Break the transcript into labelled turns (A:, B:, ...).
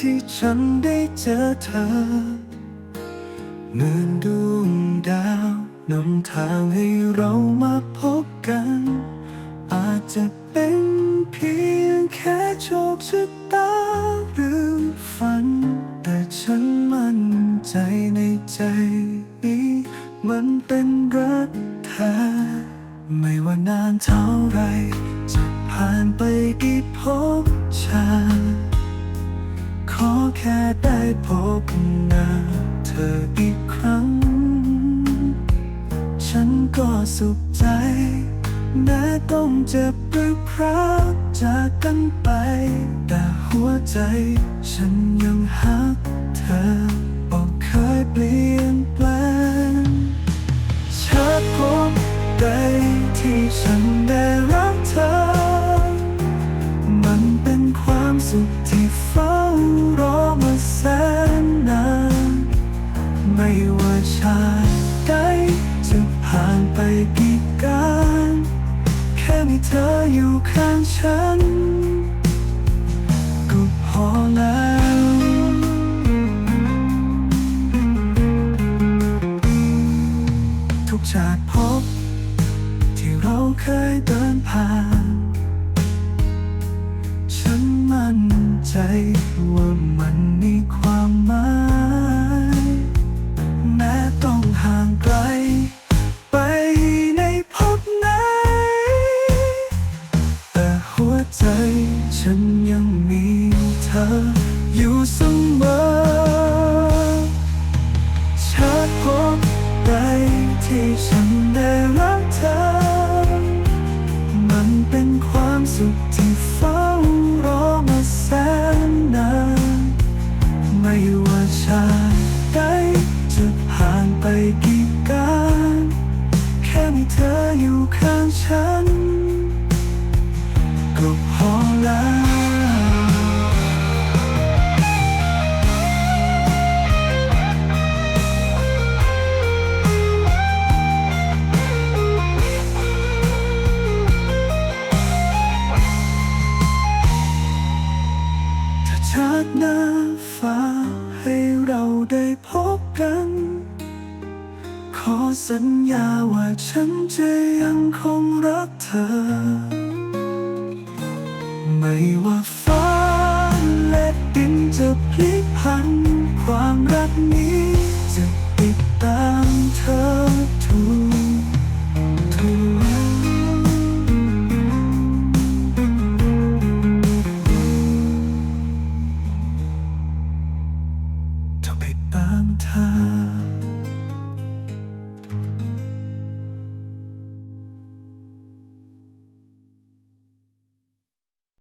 A: ที่ฉันได้เจอเธอ เหมือนดวงดาวนำทางให้เรามาพบกัน อาจจะเป็นเพียงแค่โชคชะตาหรือฝัน แต่ฉันมั่นใจในใจนี้มันเป็นรักแท้ไม่ว่านานเท่าไรจะผ่านไปกี่ภพชาติ ค่ได้พบหน้าเธออีกครั้ง ฉันก็สุขใจแม้ต้องเจ็บหรือพรากจากกันไป แต่หัวใจฉันยังหักเธอ มีเธออยู่ข้างฉัน ก็พอแล้ว ทุกชาติพบ ที่เราเคยเดินผ่าน ฉันมั่นใจว่ามันมีความหมาย แม้ต้องห่างไกล ใจฉันยังมีเธออยู่เสมอชัดพบใดที่ฉันได้รักเธอ มันเป็นความสุขที่เฝ้ารอมาแสนนาน ไม่ว่าชาติใดจะผ่านไปกี่การ แค่มีเธออยู่ข้างฉัน ติหน้าฟ้าให้เราได้พบกัน ขอสัญญาว่าฉันจะยังคงรักเธอ ไม่ว่าฟ้าและดินจะพลิกพันความรักนี้